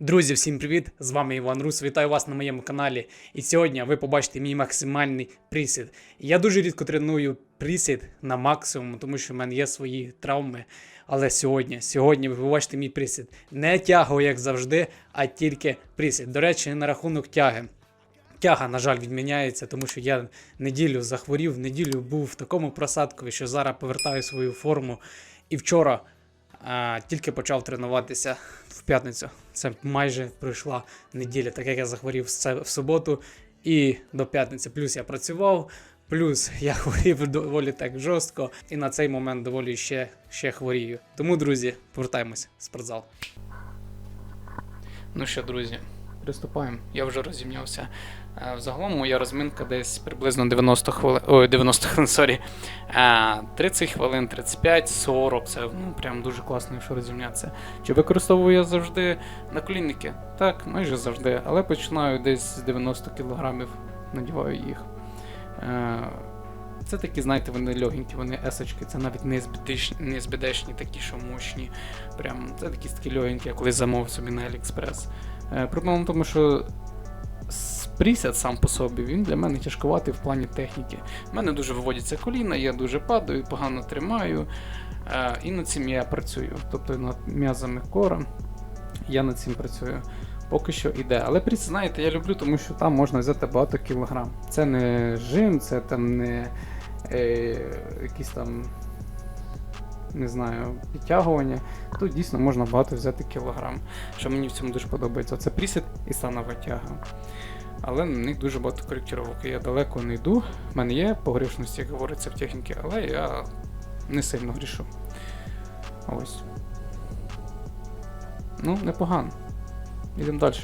Друзі, всім привіт! З вами Іван Рус. Вітаю вас на моєму каналі. І сьогодні ви побачите мій максимальний присід. Я дуже рідко треную присід на максимум, тому що в мене є свої травми. Але сьогодні, сьогодні ви побачите мій присід. Не тягу, як завжди, а тільки присід. До речі, на рахунок тяги. Тяга, на жаль, відміняється, тому що я неділю захворів, неділю був в такому просадкові, що зараз повертаю свою форму. І вчора а, тільки почав тренуватися в п'ятницю. Це майже пройшла неділя, так як я захворів в суботу і до п'ятниці. Плюс я працював, плюс я хворів доволі так жорстко, і на цей момент доволі ще, ще хворію. Тому, друзі, повертаємось в спортзал. Ну що, друзі, приступаємо. Я вже розімнявся. Е, Взагалом моя розминка десь приблизно 90 хвилин. Ой, 90 хвилин, сорі. Е, 30 хвилин, 35, 40. Це ну прям дуже класно, якщо розімнятися. Чи використовую я завжди наколінники? Так, майже завжди. Але починаю десь з 90 кілограмів, надіваю їх. Е, Це такі, знаєте, вони легенькі, вони есочки, це навіть не збідешні, не збідешні такі, що мощні. Прям це такі такі легенькі, я колись замовив собі на AliExpress. Е, Проблема в тому, що присяд сам по собі, він для мене тяжкуватий в плані техніки. У мене дуже виводяться коліна, я дуже падаю, погано тримаю. Е, і над цим я працюю. Тобто над м'язами кора я над цим працюю. Поки що іде. Але пріс, знаєте, я люблю, тому що там можна взяти багато кілограм. Це не жим, це там не е, якісь там. Не знаю, підтягування. Тут дійсно можна багато взяти кілограм. Що мені в цьому дуже подобається. Це присід і станова тяга. Але на них дуже багато коректировок. Я далеко не йду. В мене є погрішності, як говориться в техніці, але я не сильно грішу. Ось. Ну, непогано. Йдемо далі.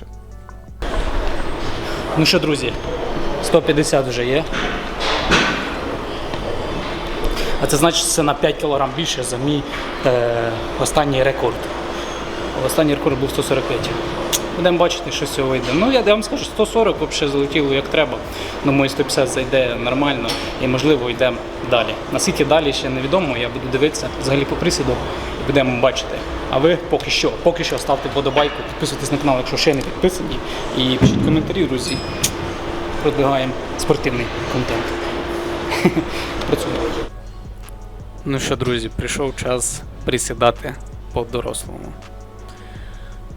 Ну що, друзі, 150 вже є. А це значить, це на 5 кг більше за мій е, останній рекорд. Останній рекорд був 145. Будемо бачити, що з цього вийде. Ну, я вам скажу, 140 взагалі залетіло як треба. Мої 150 зайде нормально і, можливо, йдемо далі. Наскільки далі ще невідомо, я буду дивитися взагалі по присіду і будемо бачити. А ви поки що, поки що ставте вподобайку, підписуйтесь на канал, якщо ще не підписані. І пишіть коментарі, друзі. Продвигаємо спортивний контент. Працюємо. Ну що, друзі, прийшов час присідати по дорослому.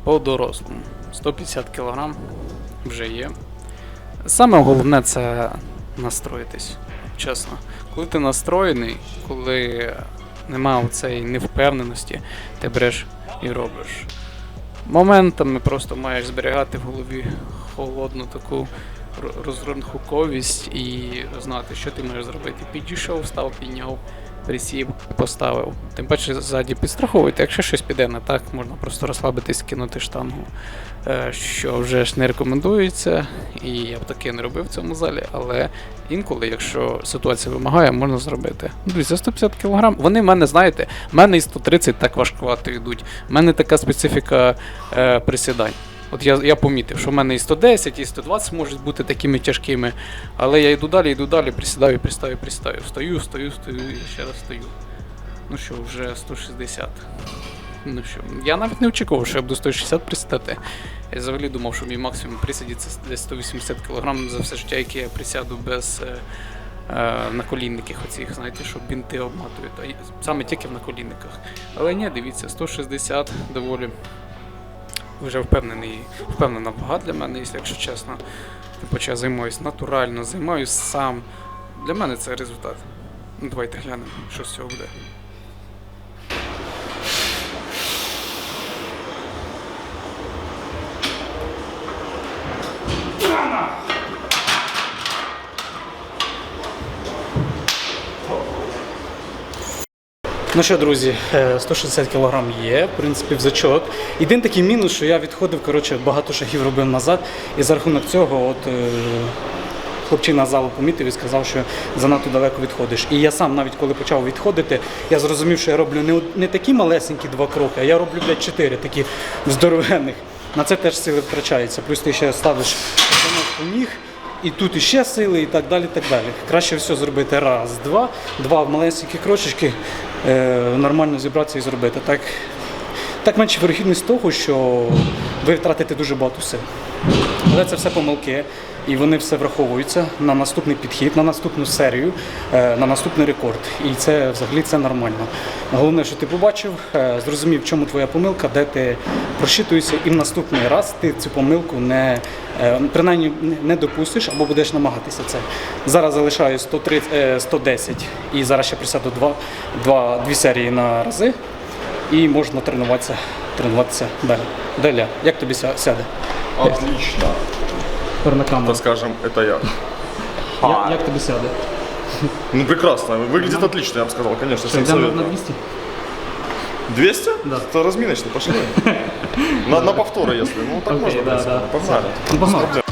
По дорослому. 150 кг вже є. Саме головне це настроїтись. Чесно. Коли ти настроєний, коли нема цієї невпевненості, ти береш і робиш. Моментами просто маєш зберігати в голові холодну таку ро- розрахунковість і знати, що ти можеш зробити. Підійшов, став, підняв, присів, поставив. Тим паче ззаді підстраховуйте, якщо щось піде не так, можна просто розслабитись, кинути штангу. Е, Що вже ж не рекомендується, і я б таке не робив в цьому залі, але інколи, якщо ситуація вимагає, можна зробити. Ну, за 150 кг, вони в мене, знаєте, в мене і 130 так важкувато йдуть. У мене така специфіка е, присідань. От я, я помітив, що в мене і 110, і 120 можуть бути такими тяжкими, але я йду далі, йду далі, присідаю, присідаю, присідаю. Встаю, стою, стою і ще раз стою. Ну що, вже 160. Ну що, я навіть не очікував, що я буду 160 присідати. Я взагалі думав, що мій максимум присіді це десь 180 кг за все життя, яке я присяду без е, е, наколінників оцих, знаєте, що бінти обматують. А саме тільки в наколінниках. Але ні, дивіться, 160 доволі вже впевнений, впевнена вага для мене, якщо чесно. Типу, я займаюся натурально, займаюся сам. Для мене це результат. Ну, давайте глянемо, що з цього буде. Ну що, друзі, е, 160 кг є, в принципі, в зачок. Єдиний такий мінус, що я відходив, коротше, багато шагів робив назад, і за рахунок цього, от е, хлопчина залу помітив і сказав, що занадто далеко відходиш. І я сам, навіть коли почав відходити, я зрозумів, що я роблю не, не такі малесенькі два кроки, а я роблю блядь, чотири такі здоровенних. На це теж сили втрачаються. Плюс ти ще ставиш постановку ніг. І тут іще сили, і так далі. так далі. Краще все зробити раз, два, два маленькі крочечки, е, нормально зібратися і зробити. Так Так менше вирогідність того, що ви втратите дуже багато сил. Але це все помилки, і вони все враховуються на наступний підхід, на наступну серію, е, на наступний рекорд. І це взагалі це нормально. Головне, що ти побачив, е, зрозумів, в чому твоя помилка, де ти просчитуєшся, і в наступний раз ти цю помилку не е, принаймні не- допустиш або будеш намагатися це. Зараз залишаю 130, е, 110 і зараз ще присяду два, два, дві серії на рази і можна тренуватися, тренуватися далі. Деля, як тобі сяде? Отлично. Камеру. Так скажем, это я. Я- Як тобі сяде? Ну прекрасно, выглядит отлично, я бы сказал, конечно, всем Йдемо на советую. 200? 200? Да. Это разминочный, пошли. На, на повторы, если. Ну так Окей, можно, в да, принципе. да. Погнали. Ну, погнали.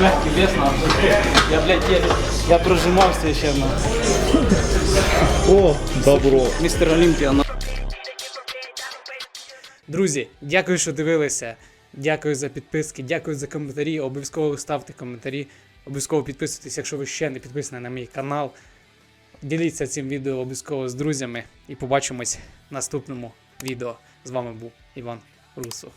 Мягкий вес на Я, блядь, я, я прожимався ще на О, добро. містер Олімпіа. Друзі, дякую, що дивилися. Дякую за підписки, дякую за коментарі. Обов'язково ставте коментарі. Обов'язково підписуйтесь, якщо ви ще не підписані на мій канал. Діліться цим відео обов'язково з друзями і побачимось в наступному відео. З вами був Іван Русов.